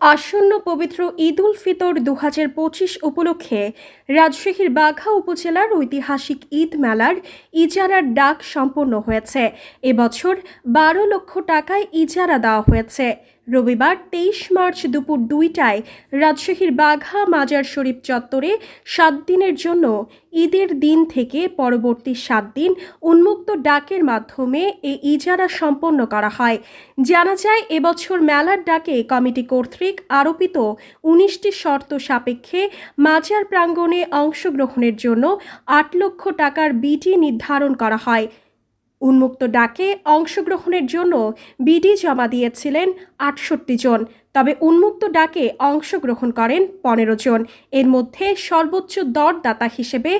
আসন্ন পবিত্র ঈদ উল ফিতর দু হাজার পঁচিশ উপলক্ষে রাজশাহীর বাঘা উপজেলার ঐতিহাসিক ঈদ মেলার ইজারার ডাক সম্পন্ন হয়েছে। এবছর বারো লক্ষ টাকায় ইজারা দেওয়া হয়েছে। রবিবার তেইশ মার্চ দুপুর দুইটায় রাজশাহীর বাঘা মাজার শরীফ চত্বরে সাত দিনের জন্য ঈদের দিন থেকে পরবর্তী সাত দিন উন্মুক্ত ডাকের মাধ্যমে এই ইজারা সম্পন্ন করা হয়। জানা যায়, এবছর মেলার ডাকে কমিটি কর্তৃক আরোপিত উনিশটি শর্ত সাপেক্ষে মাজার প্রাঙ্গণে অংশগ্রহণের জন্য আট লক্ষ টাকার বিটি নির্ধারণ করা হয়। উন্মুক্ত ডাকে অংশগ্রহণের জন্য বিডি জমা দিয়েছিলেন আটষট্টি জন। তবে উন্মুক্ত ডাকে অংশগ্রহণ করেন পনেরো জন। এর মধ্যে সর্বোচ্চ দরদাতা হিসেবে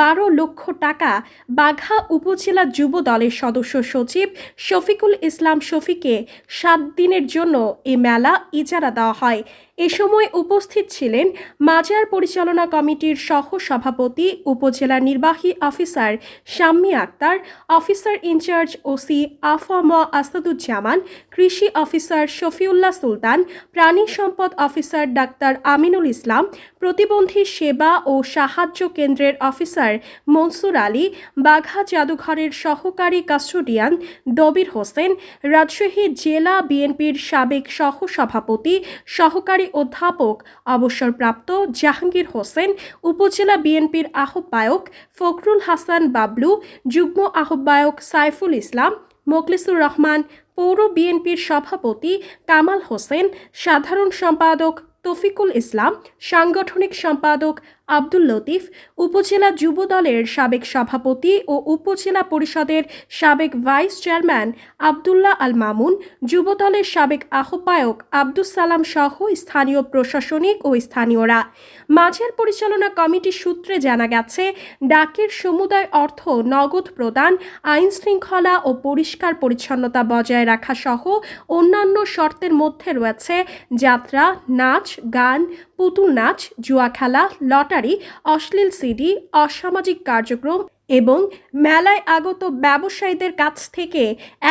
বারো লক্ষ টাকা বাঘা উপজেলা যুব দলের সদস্য সচিব শফিকুল ইসলাম শফিকে সাত দিনের জন্য এ মেলা ইজারা দেওয়া হয়। এ সময় উপস্থিত ছিলেন মাজার পরিচালনা কমিটির সহ সভাপতি উপজেলা নির্বাহী officer Shammi Akter, officer in charge OC আফম Asaduzzaman, কৃষি অফিসার শফিউল্লাহ সুলতান প্রাণী সম্পদ অফিসার ডাক্তার আমিনুল ইসলাম, প্রতিবন্ধী সেবা ও সাহায্য কেন্দ্রের অফিসার মনসুর আলী, বাঘা জাদুঘরের সহকারী কাস্টোডিয়ান দবির হোসেন, রাজশাহী জেলা বিএনপির সাবেক সহ সভাপতি সহকারী অধ্যাপক অবসরপ্রাপ্ত জাহাঙ্গীর হোসেন, উপজেলা বিএনপির আহ্বায়ক ফখরুল হাসান বাবলু, যুগ্ম আহ্বায়ক সাইফুল ইসলাম, মোখলিসুর রহমান পৌর বিএনপির সভাপতি কামাল হোসেন সাধারণ সম্পাদক তফিকুল ইসলাম সাংগঠনিক সম্পাদক আব্দুল লতিফ উপজেলা যুব দলের সাবেক সভাপতি ও উপজেলা পরিষদের সাবেক ভাইস চেয়ারম্যান আবদুল্লাহ আল মামুন, যুব দলের সাবেক আহ্বায়ক আব্দুস সালাম সহ স্থানীয় প্রশাসনিক ও স্থানীয়রা। মাঝের পরিচালনা কমিটি সূত্রে জানা গেছে, ডাকের সমুদায় অর্থ নগদ প্রদান, আইন শৃঙ্খলা ও পরিষ্কার পরিচ্ছন্নতা বজায় রাখা সহ অন্যান্য শর্তের মধ্যে রয়েছে যাত্রা, নাচ, গান, পুতুল নাচ, জুয়া খেলা, লটারি অশ্লীল সিডি অসামাজিক কার্যক্রম এবং মেলায় আগত ব্যবসায়ীদের কাছ থেকে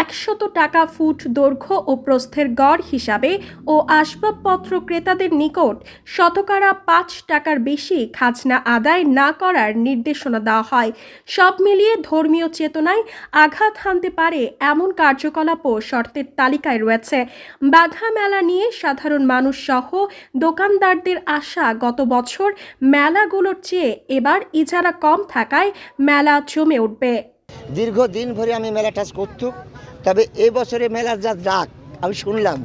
একশত টাকা ফুট দৈর্ঘ্য ও প্রস্থের গড় হিসাবে ও আসবাবপত্র ক্রেতাদের নিকট শতকরা পাঁচ টাকার বেশি খাজনা আদায় না করার নির্দেশনা দেওয়া হয়। সব মিলিয়ে ধর্মীয় চেতনায় আঘাত হানতে পারে এমন কার্যকলাপও শর্তের তালিকায় রয়েছে। বাঘা মেলা নিয়ে সাধারণ মানুষ সহ দোকানদারদের আশা গত বছর মেলাগুলোর চেয়ে এবার ইজারা কম থাকায় মেলা জমে উঠবে। দীর্ঘদিন ধরে আমি মেলা টাচ করতুম তবে এই বছরে মেলার যা ডাক আমি শুনলাম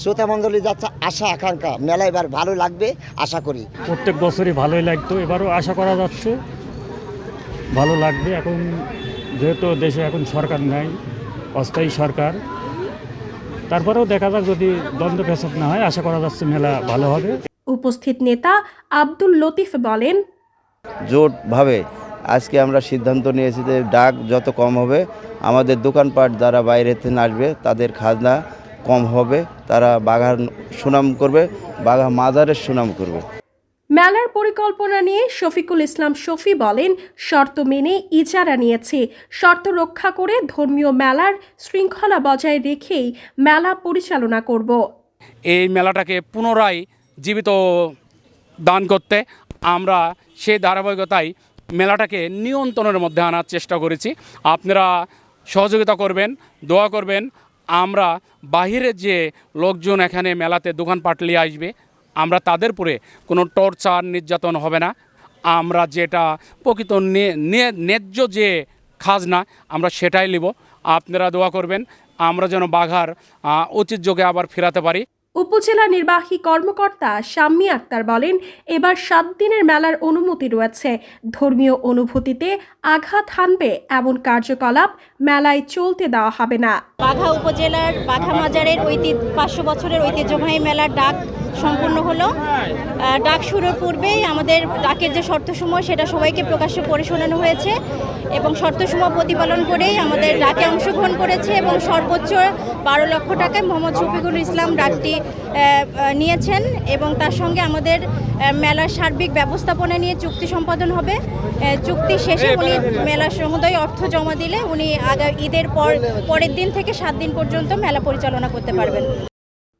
শ্রোতা মণ্ডলী যাচ্ছে আশা আকাঙ্ক্ষা মেলা এবার ভালো লাগবে আশা করি। প্রত্যেক বছরই ভালোই লাগতো এবারও আশা করা যাচ্ছে ভালো লাগবে। এখন যেহেতু দেশে এখন সরকার নাই অস্থায়ী সরকার তারপরেও দেখা যাক যদি দ্বন্দ্ব ফেসক না হয় আশা করা যাচ্ছে মেলা ভালো হবে। উপস্থিত নেতা আব্দুল লতিফ বলেন জোটভাবে আজকে আমরা সিদ্ধান্ত নিয়েছি যে ডাক যত কম হবে আমাদের দোকানপাট যারা বাইরে থেকে আসবে তাদের খাজনা কম হবে তারা বাঘার সুনাম করবে বাঘা মাজারের সুনাম করবে। মেলার পরিকল্পনা নিয়ে শফিকুল ইসলাম শফি বলেন শর্ত মেনে ইজারা নিয়েছি। শর্ত রক্ষা করে ধর্মীয় মেলার শৃঙ্খলা বজায় রেখেই মেলা পরিচালনা করব। এই মেলাটাকে পুনরায় জীবিত দান করতে আমরা সেই ধারাবাহিকতায় মেলাটাকে নিয়ন্ত্রণের মধ্যে আনার চেষ্টা করেছি। আপনারা সহযোগিতা করবেন, দোয়া করবেন। আমরা বাহিরের যে লোকজন এখানে মেলাতে দোকানপাট নিয়ে আসবে, আমরা তাদের পরে কোনো টর্চার, নির্যাতন হবে না। আমরা যেটা প্রকৃত ন্যায্য যে খাজনা, আমরা সেটাই নিব। আপনারা দোয়া করবেন, আমরা যেন বাঘার ঐতিহ্যকে আবার ফেরাতে পারি। উপজেলা নির্বাহী কর্মকর্তা শাম্মী আক্তার বলেন, এবার সাত দিনের মেলার অনুমতি রয়েছে। ধর্মীয় অনুভূতিতে আঘাত হানবে এমন কার্যকলাপ মেলায় চলতে দেওয়া হবে না। বাঘা উপজেলার বাঘা মাজারের ঐতিহ্য পাঁচশো বছরের ঐতিহ্যবাহী মেলার ডাক সম্পূর্ণ হলো। ডাক শুরুর পূর্বেই আমাদের ডাকের যে শর্তসমূহ সেটা সবাইকে প্রকাশ্যে পড়ে শোনানো হয়েছে এবং শর্তসমূহ প্রতিপালন করেই আমাদের ডাকে অংশগ্রহণ করেছে এবং সর্বোচ্চ বারো লক্ষ টাকায় মোহাম্মদ শফিকুল ইসলাম ডাকটি নিয়েছেন এবং তার সঙ্গে আমাদের মেলার সার্বিক ব্যবস্থাপনা নিয়ে চুক্তি সম্পাদন হবে। চুক্তি শেষে উনি মেলার সমুদয় অর্থ জমা দিলে উনি আগা ঈদের পর পরের দিন থেকে সাত দিন পর্যন্ত মেলা পরিচালনা করতে পারবেন।